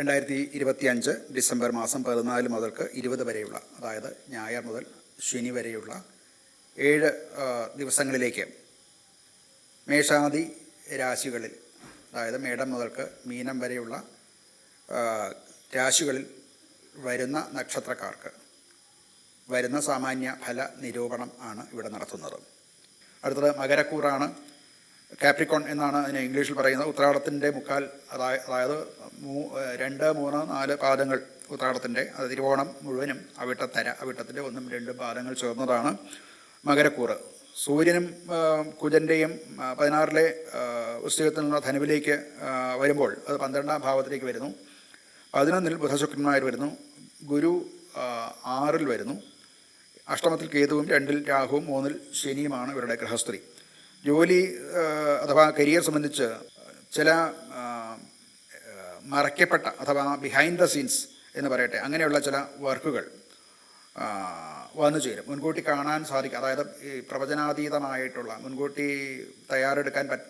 രണ്ടായിരത്തി ഇരുപത്തി അഞ്ച് ഡിസംബർ മാസം പതിനാല് മുതൽക്ക് ഇരുപത് വരെയുള്ള അതായത് ഞായർ മുതൽ ശനി വരെയുള്ള ഏഴ് ദിവസങ്ങളിലേക്ക് മേഷാദി രാശികളിൽ അതായത് മേടം മുതൽക്ക് മീനം വരെയുള്ള രാശികളിൽ വരുന്ന നക്ഷത്രക്കാർക്ക് വരുന്ന സാമാന്യ ഫല നിരൂപണം ആണ് ഇവിടെ നടത്തുന്നത്. അടുത്തത് മകരക്കൂറാണ്. കാപ്രിക്കോൺ എന്നാണ് അതിനെ ഇംഗ്ലീഷിൽ പറയുന്നത്. ഉത്രാടത്തിന്റെ മുക്കാൽ അതായ- അതായത് മൂ രണ്ട് മൂന്ന് നാല് പാദങ്ങൾ ഉത്രാടത്തിന്റെ അത് തിരുവോണം മുഴുവനും അവിട്ടത്തര അവിട്ടത്തിന്റെ ഒന്നും രണ്ടും പാദങ്ങൾ ചേർന്നതാണ് മകരക്കൂറ്. സൂര്യനും കുജന്റെയും പതിനാറിലെ ഉസ്തകത്തിൽ നിന്ന് ധനുവിലേക്ക് വരുമ്പോൾ അത് പന്ത്രണ്ടാം ഭാവത്തിലേക്ക് വരുന്നു. പതിനൊന്നിൽ ബുധശുക്രന്മാർ വരുന്നു. ഗുരു ആറിൽ വരുന്നു. അഷ്ടമത്തിൽ കേതുവും രണ്ടിൽ രാഹുവും മൂന്നിൽ ശനിയുമാണ് ഇവരുടെ ഗൃഹസ്ഥിതി. ജോലി അഥവാ കരിയർ സംബന്ധിച്ച് ചില മറയ്ക്കപ്പെട്ട അഥവാ ബിഹൈൻഡ് ദ സീൻസ് എന്ന് പറയട്ടെ അങ്ങനെയുള്ള ചില വർക്കുകൾ വന്നു ചേരും. മുൻകൂട്ടി കാണാൻ സാധിക്കും അതായത് ഈ പ്രവചനാതീതമായിട്ടുള്ള മുൻകൂട്ടി തയ്യാറെടുക്കാൻ പറ്റ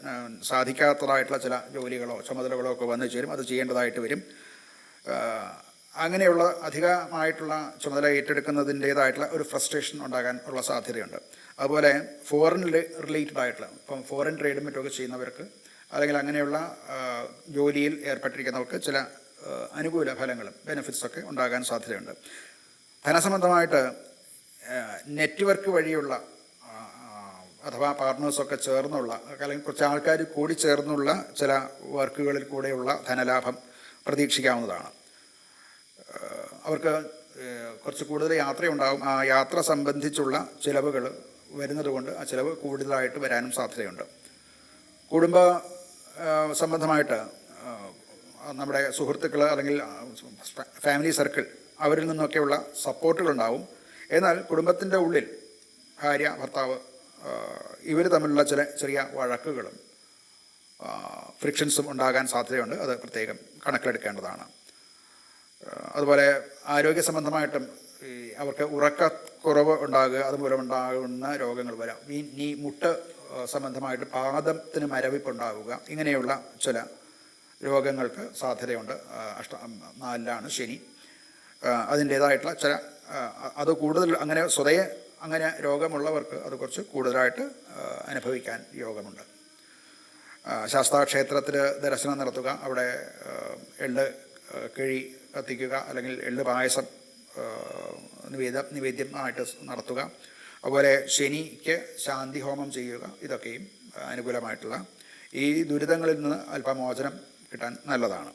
സാധിക്കാത്തതായിട്ടുള്ള ചില ജോലികളോ ചുമതലകളോ ഒക്കെ വന്നു ചേരും. അത് ചെയ്യേണ്ടതായിട്ട് വരും. അങ്ങനെയുള്ള അധികമായിട്ടുള്ള ചുമതല ഏറ്റെടുക്കുന്നതിന്റേതായിട്ടുള്ള ഒരു ഫ്രസ്ട്രേഷൻ ഉണ്ടാകാൻ ഉള്ള സാധ്യതയുണ്ട്. അതുപോലെ ഫോറിൻ റിലേറ്റഡ് ആയിട്ടുള്ള ഇപ്പം ഫോറിൻ ട്രേഡും മറ്റുമൊക്കെ ചെയ്യുന്നവർക്ക് അല്ലെങ്കിൽ അങ്ങനെയുള്ള ജോലിയിൽ ഏർപ്പെട്ടിരിക്കുന്നവർക്ക് ചില അനുകൂല ഫലങ്ങളും ബെനിഫിറ്റ്സൊക്കെ ഉണ്ടാകാൻ സാധ്യതയുണ്ട്. ധനസംബന്ധമായിട്ട് നെറ്റ്വർക്ക് വഴിയുള്ള അഥവാ പാർട്ട്നേഴ്സൊക്കെ ചേർന്നുള്ള അല്ലെങ്കിൽ കുറച്ച് ആൾക്കാർ കൂടി ചേർന്നുള്ള ചില വർക്കുകളിൽ കൂടെയുള്ള ധനലാഭം പ്രതീക്ഷിക്കാവുന്നതാണ്. അവർക്ക് കുറച്ച് കൂടുതൽ യാത്രയുണ്ടാകും. ആ യാത്ര സംബന്ധിച്ചുള്ള ചിലവുകൾ വരുന്നത് കൊണ്ട് ആ ചിലവ് കൂടുതലായിട്ട് വരാനും സാധ്യതയുണ്ട്. കുടുംബ സംബന്ധമായിട്ട് നമ്മുടെ സുഹൃത്തുക്കൾ അല്ലെങ്കിൽ ഫാമിലി സർക്കിൾ അവരിൽ നിന്നൊക്കെയുള്ള സപ്പോർട്ടുകളുണ്ടാവും. എന്നാൽ കുടുംബത്തിന്റെ ഉള്ളിൽ ഭാര്യ ഭർത്താവ് ഇവർ തമ്മിലുള്ള ചില ചെറിയ വഴക്കുകളും ഫ്രിക്ഷൻസും ഉണ്ടാകാൻ സാധ്യതയുണ്ട്. അത് പ്രത്യേകം കണക്കിലെടുക്കേണ്ടതാണ്. അതുപോലെ ആരോഗ്യ സംബന്ധമായിട്ടും ഈ അവർക്ക് ഉറക്കക്കുറവ് ഉണ്ടാകുക അതുമൂലം ഉണ്ടാകുന്ന രോഗങ്ങൾ വരാം. ഈ നീ മുട്ട് സംബന്ധമായിട്ട് പാദത്തിന് മരവിപ്പ് ഉണ്ടാവുക ഇങ്ങനെയുള്ള ചില രോഗങ്ങൾക്ക് സാധ്യതയുണ്ട്. അഷ്ട നാലിലാണ് ശനി. അതിന്റേതായിട്ടുള്ള ചില അത് കൂടുതൽ അങ്ങനെ സ്വതയെ അങ്ങനെ രോഗമുള്ളവർക്ക് അത് കുറച്ച് കൂടുതലായിട്ട് അനുഭവിക്കാൻ യോഗമുണ്ട്. ശാസ്താക്ഷേത്രത്തിൽ ദർശനം നടത്തുക അവിടെ എൾ കിഴി കത്തിക്കുക അല്ലെങ്കിൽ എള്ള് പായസം നിവേദ നിവേദ്യമായിട്ട് നടത്തുക. അതുപോലെ ശനിക്ക് ശാന്തി ഹോമം ചെയ്യുക ഇതൊക്കെയും അനുകൂലമായിട്ടുള്ള ഈ ദുരിതങ്ങളിൽ നിന്ന് അല്പമോചനം കിട്ടാൻ നല്ലതാണ്.